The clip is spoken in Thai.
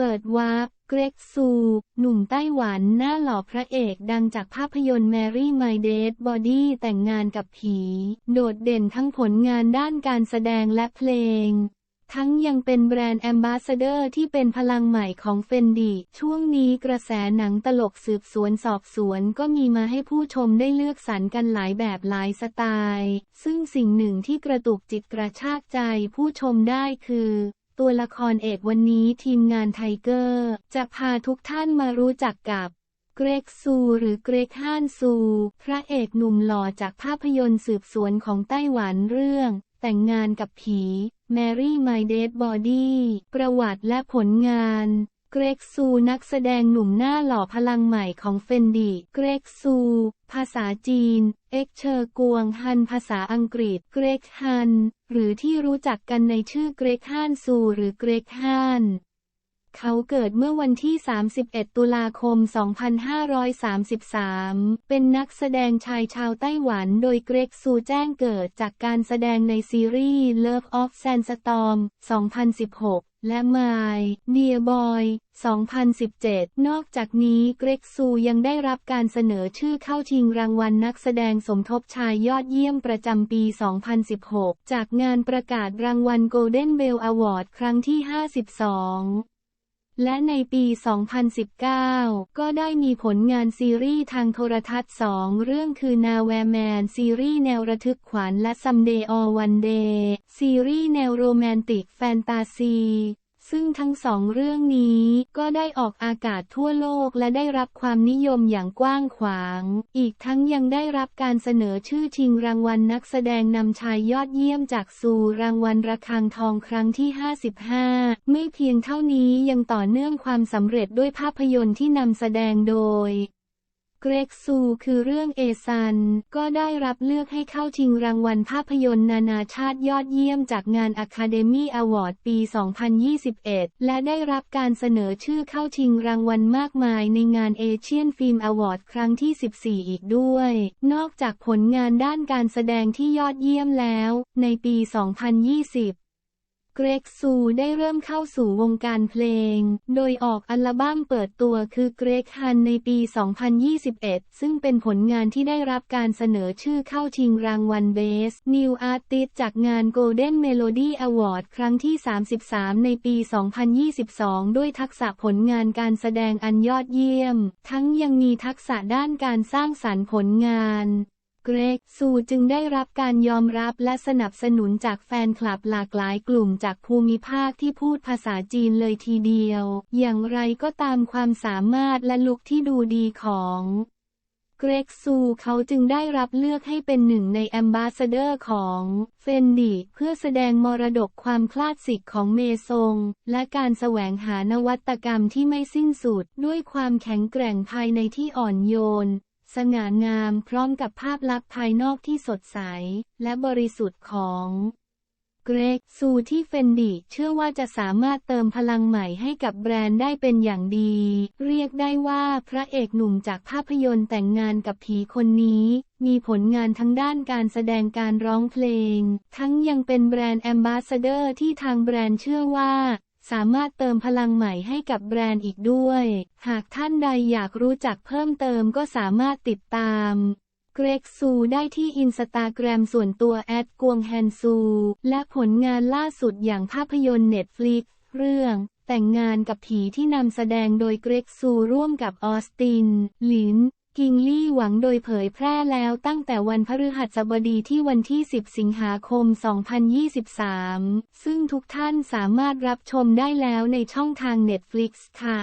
เปิดวาร์ปเกรกซู หนุ่มไต้หวันหน้าหล่อพระเอกดังจากภาพยนตร์แมรี่ไมเดดบอดี้แต่งงานกับผี โดดเด่นทั้งผลงานด้านการแสดงและเพลง ทั้งยังเป็นแบรนด์แอมบาสเดอร์ที่เป็นพลังใหม่ของเฟนดีช่วงนี้กระแสหนังตลกสืบสวนสอบสวนก็มีมาให้ผู้ชมได้เลือกสรรกันหลายแบบหลายสไตล์ ซึ่งสิ่งหนึ่งที่กระตุกจิตกระชากใจผู้ชมได้คือ ตัวละครเอกวันนี้ทีมงานไทเกอร์ จะพาทุกท่านมารู้จักกับเกรกซูหรือเกรกฮันซู พระเอกหนุ่มหล่อจากภาพยนตร์สืบสวนของไต้หวันเรื่อง แต่งงานกับผี Mary My Dead Body ประวัติและผลงาน เกรกซูนักแสดงหนุ่มหน้าหล่อพลังใหม่ของเฟนดี เกรกซู ภาษาจีน เอ็กเชอร์กวงฮัน ภาษาอังกฤษ เกรกฮัน หรือที่รู้จักกันในชื่อเกรกฮันซูหรือเกรกฮันเขาเกิดเมื่อวันที่ 31 ตุลาคม 2533 เป็นนักแสดงชายชาวไต้หวัน โดยเกรกซูแจ้งเกิดจากการแสดงในซีรีส์ Love of Sandstorm 2016 และมายเดียบอย 2017 นอกจากนี้เกรกซูยังได้รับการเสนอชื่อเข้าชิงรางวัลนักแสดงสมทบชายยอดเยี่ยมประจำปี 2016 จากงานประกาศรางวัลโกลเด้นเบลอวอร์ดครั้งที่ 52 และในปี 2019 ก็ได้มีผลงานซีรีส์ทางโทรทัศน์ 2 เรื่องคือนาแวร์แมนซีรีส์แนวระทึกขวัญและ Someday or One Day ซีรีส์แนวโรแมนติกแฟนตาซี ซึ่งทั้งสองเรื่องนี้ก็ได้ออกอากาศทั่วโลกและได้รับความนิยมอย่างกว้างขวาง อีกทั้งยังได้รับการเสนอชื่อชิงรางวัลนักแสดงนำชายยอดเยี่ยมจากซูรางวัลระฆังทองครั้งที่ 55 ไม่เพียงเท่านี้ยังต่อเนื่องความสำเร็จด้วยภาพยนตร์ที่นำแสดงโดย เกรกซูคือเรื่องเอซัน ก็ได้รับเลือกให้เข้าชิงรางวัลภาพยนตร์นานาชาติยอดเยี่ยมจากงาน Academy Award ปี 2021 และได้รับการเสนอชื่อเข้าชิงรางวัลมากมายในงาน Asian Film Award ครั้งที่ 14 อีกด้วย นอกจากผลงานด้านการแสดงที่ยอดเยี่ยมแล้ว ในปี 2020 เกรกซูได้เริ่มเข้าสู่วงการเพลง โดยออกอัลบั้มเปิดตัวคือเกรกฮันในปี 2021 ซึ่งเป็นผลงานที่ได้รับการเสนอชื่อเข้าชิงรางวัลเบส New Artist จากงาน Golden Melody Award ครั้งที่ 33 ในปี 2022 ด้วยทักษะผลงานการแสดงอันยอดเยี่ยม ทั้งยังมีทักษะด้านการสร้างสรรค์ผลงาน เกรกซูจึงได้รับการยอมรับและสนับสนุนจากแฟนคลับหลากหลายกลุ่มจากภูมิภาคที่พูดภาษาจีนเลยทีเดียว อย่างไรก็ตามความสามารถและลุคที่ดูดีของเกรกซูเขาจึงได้รับเลือกให้เป็นหนึ่งในแอมบาสเดอร์ของเฟนดีเพื่อแสดงมรดกความคลาสสิกของเมซง และการแสวงหานวัตกรรมที่ไม่สิ้นสุด ด้วยความแข็งแกร่งภายในที่อ่อนโยน สง่างามพร้อมกับภาพลักษณ์ภายนอกที่สดใส และบริสุทธิ์ของเกรกซูที่เฟนดีเชื่อว่าจะสามารถเติมพลังใหม่ให้กับแบรนด์ได้เป็นอย่างดี เรียกได้ว่าพระเอกหนุ่มจากภาพยนตร์แต่งงานกับผีคนนี้ มีผลงานทั้งด้านการแสดงการร้องเพลง ทั้งยังเป็นแบรนด์แอมบาสเดอร์ที่ทางแบรนด์เชื่อว่า สามารถเติมพลังใหม่ให้กับแบรนด์อีกด้วย หากท่านใดอยากรู้จักเพิ่มเติมก็สามารถติดตามเกรกซูได้ที่อินสตาแกรมส่วนตัวแอดกวงแฮนซู และผลงานล่าสุดอย่างภาพยนตร์เน็ตฟลิกเรื่อง แต่งงานกับผีที่นำแสดงโดยเกรกซูร่วมกับออสติน ลิน กิงลี่หวังโดยเผยแพร่แล้วตั้งแต่วันพฤหัสบดีที่วันที่ 10 สิงหาคม 2023 ซึ่งทุกท่านสามารถรับชมได้แล้วในช่องทาง Netflix ค่ะ